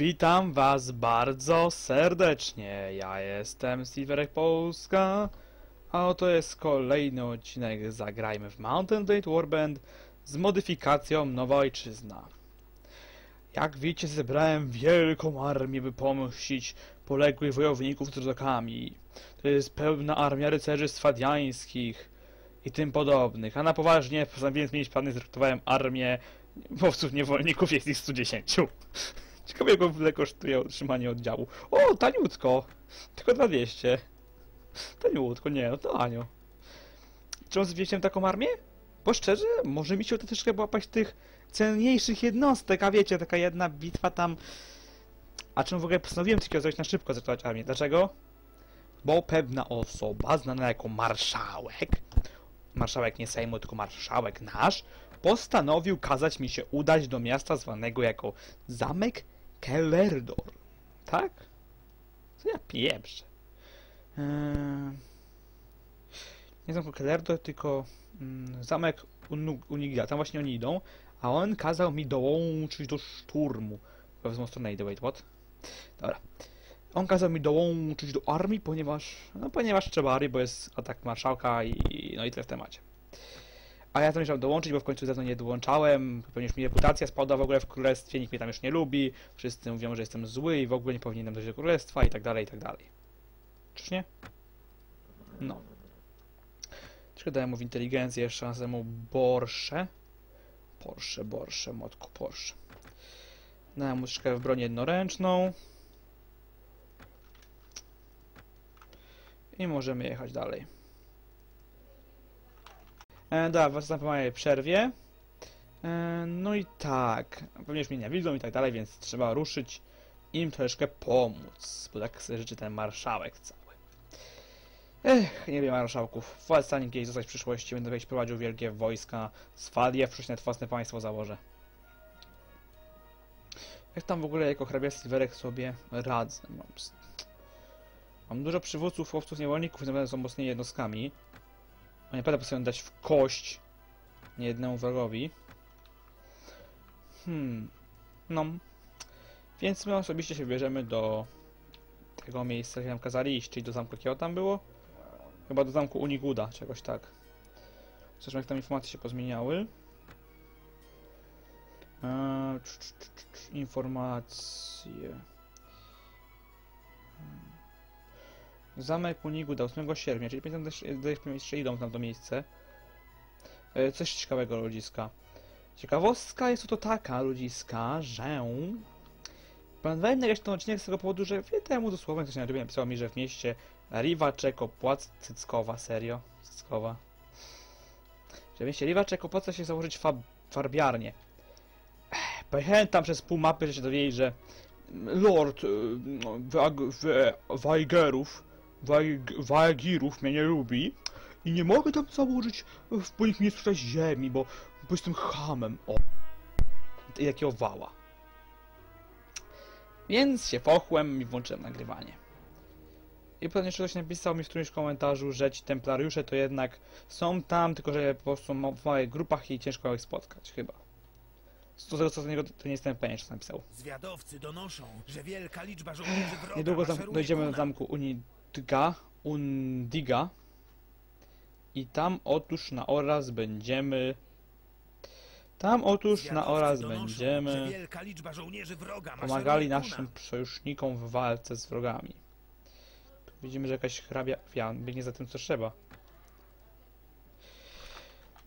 Witam was bardzo serdecznie. Ja jestem Silverek Polska, a oto jest kolejny odcinek Zagrajmy w Mountain Blade Warband z modyfikacją Nowa Ojczyzna. Jak widzicie, zebrałem wielką armię, by pomścić poległych wojowników z rodakami. To jest pełna armia rycerzy swadiańskich i tym podobnych. A na poważnie postanowiłem zmienić plany, zrekrutowałem armię łowców niewolników, jest ich 110. Ciekawe, jak ile kosztuje utrzymanie oddziału. O, taniutko! Tylko 200. Taniutko, nie, no to Anio. Czemu zwiedziłem taką armię? Bo szczerze, może mi się uda troszkę łapać tych cenniejszych jednostek, a wiecie, taka jedna bitwa tam... A czemu w ogóle postanowiłem takiego zrobić na szybko, zrekrutować armię? Dlaczego? Bo pewna osoba, znana jako marszałek, marszałek nie Sejmu, tylko marszałek nasz, postanowił kazać mi się udać do miasta zwanego jako Zamek Kellerdor. Tak? Co ja pieprzę? Eee... Nie zamku Kellerdor, tylko mm, Zamek Unigila. Tam właśnie oni idą, a on kazał mi dołączyć do szturmu. Chyba w złą stronę idę, wait, what? Dobra. On kazał mi dołączyć do armii, ponieważ, no ponieważ trzeba armii, bo jest atak marszałka i no i tyle w temacie. A ja zamierzam dołączyć, bo w końcu mną nie dołączałem, pewnie już mi reputacja spada w ogóle w królestwie, nikt mnie tam już nie lubi, wszyscy mówią, że jestem zły i w ogóle nie powinienem dojść do królestwa i tak dalej, i tak dalej. Czyż nie? No. Troszkę dałem mu w inteligencję, jeszcze raz mu Borsze. Porsche, Borsze, motku, Porsche. Dałem mu troszkę w broń jednoręczną. I możemy jechać dalej. E, da, was tam po małej przerwie. E, no i tak, pewnie już mnie nie widzą i tak dalej, więc trzeba ruszyć im troszkę pomóc, bo tak sobie życzy ten marszałek cały. Ech, nie wiem marszałków. Władca nie kiedyś zostać w przyszłości, będę kiedyś prowadził wielkie wojska z Falie, w przyszłości nawet własne państwo założę. Jak tam w ogóle jako hrabia Silverek sobie radzę? Mam, mam dużo przywódców, chłopców, niewolników, naprawdę są mocnymi jednostkami. Oni naprawdę potrafią dać w kość niejednemu wrogowi. Hmm. No. Więc my osobiście się bierzemy do tego miejsca, gdzie nam kazali iść, czyli do zamku, jakiego tam było? Chyba do zamku Uniguda, czegoś tak. Zresztą jak tam informacje się pozmieniały. Eee, informacje. Zamek Uniguda 8 sierpnia, czyli pamiętam też, że jeszcze idą tam to miejsce. E, Coś ciekawego ludziska. Ciekawostka jest to taka ludziska, że planowałem nagrać ten odcinek z tego powodu, że wie temu dosłownie ktoś na YouTube napisał mi, że w mieście Riwaczek opłaca Cyckowa, serio? Cyckowa. Że w mieście Riwaczek opłaca się założyć fab farbiarnię. Ech, Pojechałem tam przez pół mapy, że się dowiedzieć, że Lord y, Wajgirów mnie nie lubi i nie mogę tam założyć w moich sprzedać ziemi, bo, bo jestem hamem. O. I takiego wała. Więc się pochłem i włączyłem nagrywanie. I potem jeszcze ktoś napisał mi w którymś komentarzu, że ci templariusze to jednak są tam, tylko że po prostu w małych grupach i ciężko ich spotkać, chyba. Z tego co z niego to nie jestem pewien, co napisał. Zwiadowcy donoszą, że wielka liczba żołnierzy wroga Niedługo zam dojdziemy do zamku Unidga, Undiga i tam otóż na oraz będziemy... Tam otóż na oraz będziemy pomagali naszym sojusznikom w walce z wrogami. Tu widzimy, że jakaś hrabia Fian biegnie za tym, co trzeba.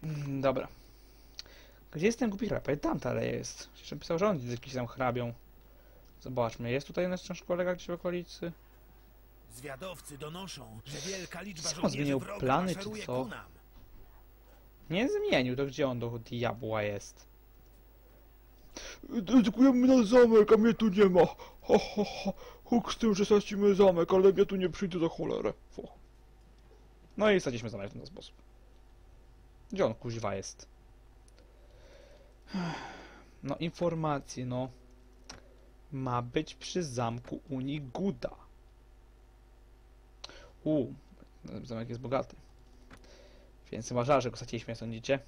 Mm, Dobra. Gdzie jest ten głupi hrabia? Tam dalej jest. Jeszcze pisał, że on jest jakiś tam hrabią. Zobaczmy, jest tutaj nasz kolega gdzieś w okolicy? Zwiadowcy donoszą, że wielka liczba Co, zmienił wroga plany, czy co? ku nam. Nie zmienił, to gdzie on do diabła jest? Atakujemy na zamek, a mnie tu nie ma. Ha, ha, ha. Huk z tym, że stracimy zamek, ale ja tu nie przyjdę za cholerę. Fo. No i straciliśmy zamek w ten sposób. Gdzie on kuźwa jest? No informacje, no. Ma być przy zamku Uniguda. U, zamek jest bogaty. Więc chyba żal, że go straciliśmy, jak sądzicie?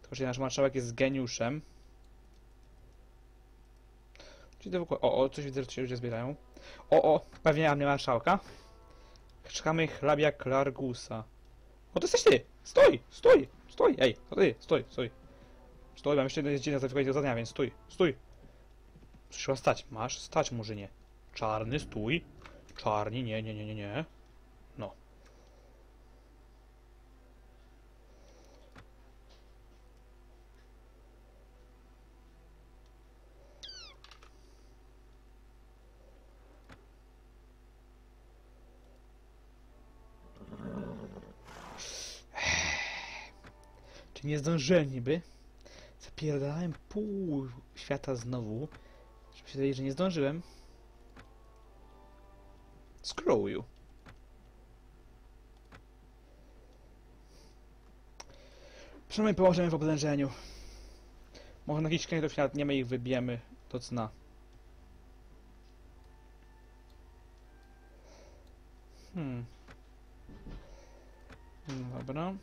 Tylko, że nasz marszałek jest geniuszem. O, o, coś widzę, że się ludzie zbierają. O, o, pewnie armia marszałka. Czekamy hrabia Klargusa. O, to jesteś ty! Stój! Stój! Stój! Ej, to ty! Stój, stój! Stój, mam jeszcze jeden dzień na zakończenie zadania, więc stój! Stój! Trzeba stać. Masz stać, murzynie. Czarny, stój. Czarni, nie, nie, nie, nie, nie. Nie zdążyłem niby? Zapierdalałem pół świata znowu. Żeby się dowiedzieć, że nie zdążyłem. Screw you. Przynajmniej położymy w oblężeniu. Może na jakichś klientów nawet nie my ich wybijemy do cna. Hmm. No Dobra.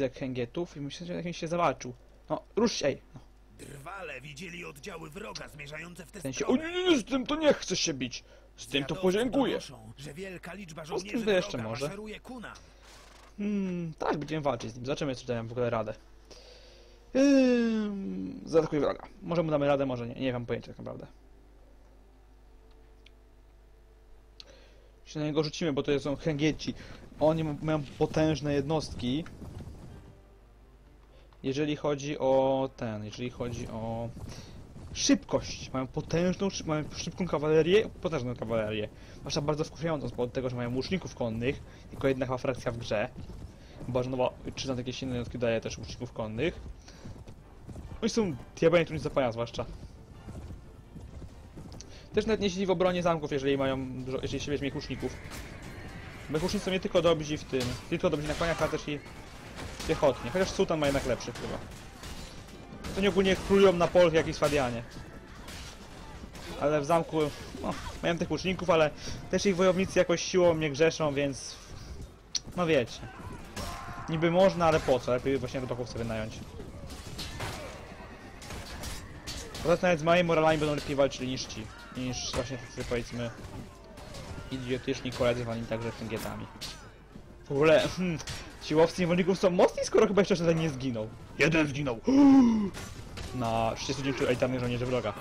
Widzę kęgietów i myślę, że jakiś się zawalczył. No, rusz się, ej. No, Drwale widzieli oddziały wroga zmierzające w tę w sensie, o nie, nie, z tym to nie chcę się bić. Z tym to podziękuję. donoszą, że wielka liczba No, z tym to jeszcze może. Hmm, tak, będziemy walczyć z nim. Zobaczymy, czy damy w ogóle radę. Yy, zaatakuj wroga. Może mu damy radę, może nie. Nie mam pojęcia tak naprawdę. Się na niego rzucimy, bo to są Hengieci. Oni ma- mają potężne jednostki. Jeżeli chodzi o ten, jeżeli chodzi o szybkość. Mają potężną, mają szybką kawalerię, potężną kawalerię. Zwłaszcza bardzo wkurzającą powodu tego, że mają łuczników konnych. Tylko jedna chyba frakcja w grze. Chyba, że nowa czy tam jakieś inne jednostki daje też łuczników konnych. Oni są diabelnie trudni zapania zwłaszcza. Też nawet nie siedzieli w obronie zamków, jeżeli mają jeżeli się weźmie łuczników. Bo ich łucznicy są nie tylko dobrzy w tym, tylko dobrzy na koniach, ale też i piechotnie. Chociaż Sultan ma jednak lepszy chyba. To nie ogólnie królują na polach jak i Swadianie. Ale w zamku, no, mają tych łuczników, ale też ich wojownicy jakoś siłą nie grzeszą, więc... No wiecie. Niby można, ale po co? Lepiej właśnie rybaków sobie wynająć. Poza tym nawet z moimi moralami będą lepiej walczyli niż ci. Niż właśnie tacy powiedzmy... Idiotyczni koledzy wani także fungietami. W ogóle, hmm, ci łowcy niewolników są mocni, skoro chyba jeszcze żaden nie zginął. Jeden zginął! Na 39 elitarnych żołnierzy wroga.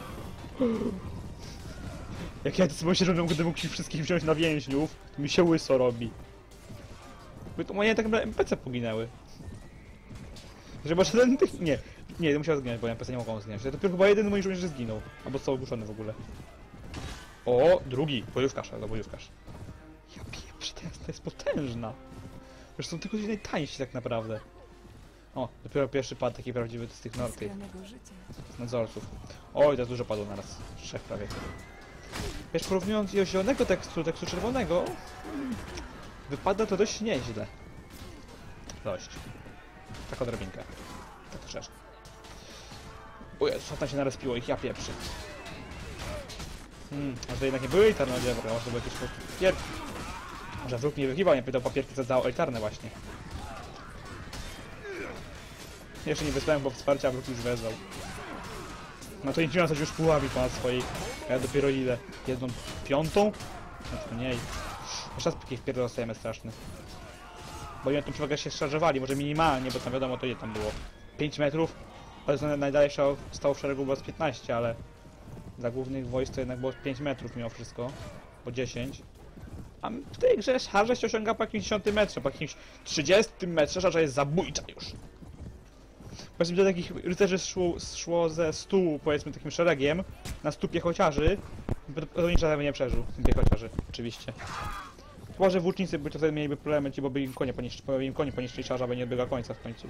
Jak ja sobie myślę, że będę mógł ich wszystkich wziąć na więźniów, to mi się łyso robi. By to moje tak naprawdę NPC poginęły. Że może ten tych... Nie, nie, to musiał zginąć, bo NPC nie mogą zginąć. To dopiero chyba jeden z moich żołnierzy zginął. Albo został ogłuszony w ogóle. O, drugi. Bojówkarz, ale bojówkarz. Ja pieprzę, to jest, to potężna. Zresztą tylko najtańsi tak naprawdę. O, dopiero pierwszy pad taki prawdziwy z tych nor- tych Skranego życia. nadzorców. Oj, teraz dużo padło naraz. Trzech prawie. Wiesz, porównując do zielonego tekstu, tekstu czerwonego, wypada to dość nieźle. Dość. Tak odrobinkę. Tak troszeczkę. O Jezu, tam się narespiło ich, ja pieprzy. Hmm, może to jednak nie były elitarne oddziały, może były jakieś po Może wróg nie wychywał, nie pytał papierki, co dało elitarne właśnie. Jeszcze nie wysłałem, bo wsparcia a wróg już wezwał. No to coś już puławi ponad swoich. A ja dopiero ile? Jedną piątą? Znaczy mniej. Jeszcze raz takich pierdol dostajemy straszny. Bo oni tą przewagę się szarżowali, może minimalnie, bo tam wiadomo to ile tam było. 5 metrów, ale to najdalej szał- stało w szeregu było z 15, ale dla głównych wojsk to jednak było 5 metrów mimo wszystko, po 10. A w tej grze szarża się osiąga po jakimś 10 metrze, po jakimś 30 metrze szarża jest zabójcza już. Właśnie do takich rycerzy szło, szło ze stu, powiedzmy takim szeregiem, na stu piechociarzy, nikt żaden nie przeżył, tym piechociarzy, oczywiście. Chyba, że włócznicy by to mieliby problemy, bo by im konie poniszczyli, by im konie poniszczyli szarża, by nie odbiega końca w końcu.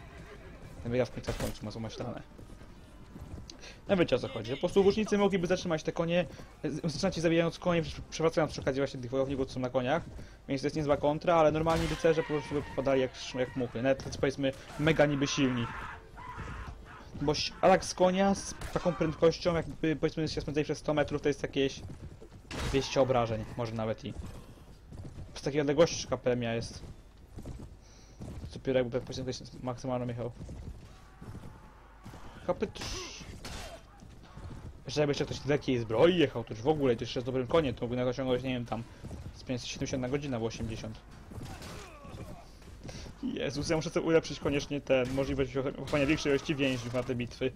Nie biega w końca w końcu, ma zamaślane. No wiecie o co chodzi, po prostu włócznicy mogliby zatrzymać te konie, zaczynać je zabijając konie, przewracając przy okazji właśnie tych wojowników, co są na koniach, więc to jest niezła kontra, ale normalni rycerze po prostu by popadali jak, jak muchy, nawet powiedzmy mega niby silni. Bo atak z konia z taką prędkością, jakby powiedzmy się spędzali przez 100 metrów, to jest jakieś 200 obrażeń, może nawet i. Z takiej odległości kapemia jest. Dopiero jakby powiedzmy to jest maksymalny Michał. Kapy... Jeszcze jakby jeszcze ktoś z lekkiej zbroi jechał, to już w ogóle, to jeszcze z dobrym koniem, to mógłby osiągnąć, nie wiem, tam z 570 na godzinę, albo 80. Jezus, ja muszę sobie ulepszyć koniecznie ten, możliwość uchopania większej ilości więźniów na te bitwy.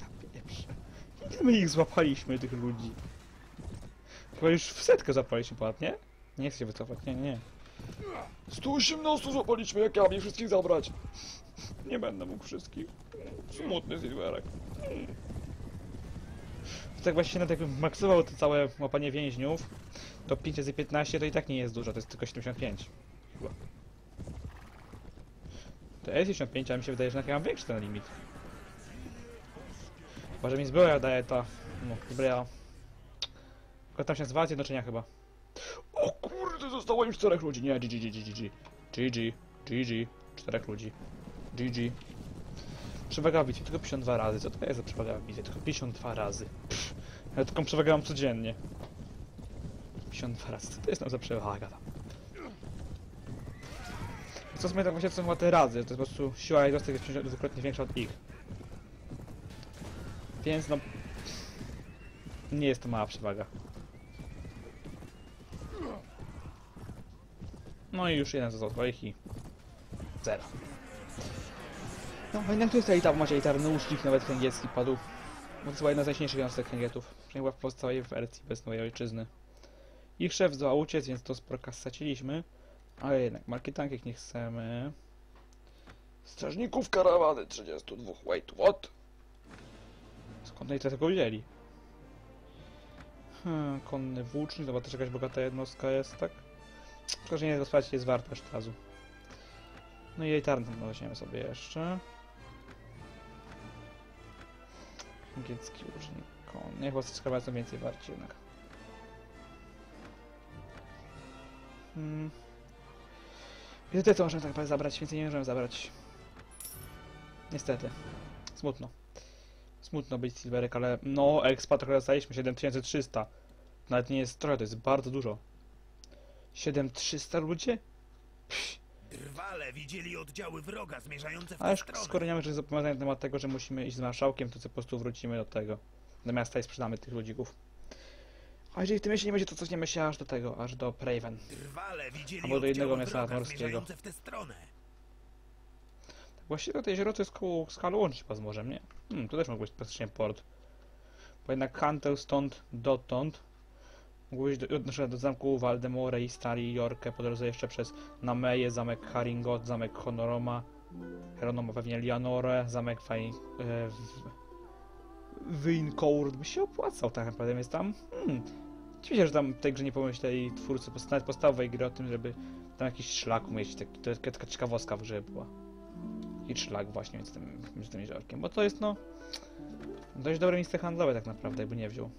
Ja. Ile my ich złapaliśmy, tych ludzi? Chyba już w setkę złapaliśmy ponad, nie? Chcę się wycofać, nie, nie. 118 złapaliśmy, jak ja mam ich wszystkich zabrać? Nie będę mógł wszystkich. Smutny Silverek. Tak właśnie nawet jakbym maksował to całe łapanie więźniów, to 5 razy 15 to i tak nie jest dużo, to jest tylko 75. Chyba. To jest 75, ale mi się wydaje, że ja mam większy ten limit. Chyba, że mi zbroja daje ta... No, zbroja... Tylko tam się nazywa zjednoczenia chyba. O kurde, zostało im czterech ludzi. Nie, GG, GG, GG. GG, GG. Czterech ludzi. GG. Przewaga w bitwie tylko 52 razy. Co to jest za przewaga w bitwie? Tylko 52 razy. Pff, ja taką przewagę mam codziennie. 52 razy. Co to jest tam za przewaga tam? Co sobie tak właśnie są te razy. To jest po prostu siła jednostek jest dwukrotnie większa od ich. Więc no... Nie jest to mała przewaga. No i już jeden został swoich i... Zero. No, jednak tu jest elitar, macie elitarny łucznik, nawet kręgiecki padł. Bo to chyba jedna z najsilniejszych jednostek kręgietów. Przynajmniej w całej wersji bez mojej ojczyzny. Ich szef zdołał uciec, więc to sporo kas straciliśmy. Ale jednak, marki tankiek nie chcemy. Strażników karawany 32, wait, what? Skąd oni tego wzięli? Hmm, konny włócznik, dobra, jakaś bogata jednostka jest, tak? Tylko, że nie rozprawiać jest warto aż razu. No i elitarny weźmiemy sobie jeszcze. Angielski łucznik. Chyba skrzywa są więcej warci jednak. Hmm. I tutaj co możemy tak naprawdę zabrać? Więcej nie możemy zabrać. Niestety. Smutno. Smutno być Silverek, ale no, expa trochę dostaliśmy, 7300. Nawet nie jest trochę, to jest bardzo dużo. 7300 ludzie? Drwale widzieli oddziały wroga zmierzające w A tę już skoro nie mamy zobowiązań na temat tego, że musimy iść z marszałkiem, to co po prostu wrócimy do tego. Do miasta i sprzedamy tych ludzików. A jeżeli w tym mieście nie będzie, to cofniemy się aż do tego, aż do Praven. Albo do innego miasta stronę. Właściwie to jezioro to jest koło skalu łączyć chyba z morzem, nie? Hmm, to też mógł być praktycznie port. Bo jednak Hunter stąd dotąd mógł być do, zamku Waldemore i Stali Jorkę, po drodze jeszcze przez Nameje, zamek Haringot, zamek Honoroma, Heronoma pewnie Lianorę, zamek Fai... E, by się opłacał tak naprawdę, więc tam... Hmm, dziwię się, że tam w tej grze nie pomyśleli twórcy nawet podstawowej gry o tym, żeby tam jakiś szlak umieć, taki, to jest taka ciekawostka w grze była. I szlak właśnie między tym, między tym jeziorkiem, bo to jest no dość dobre miejsce handlowe tak naprawdę, jakby nie wziął.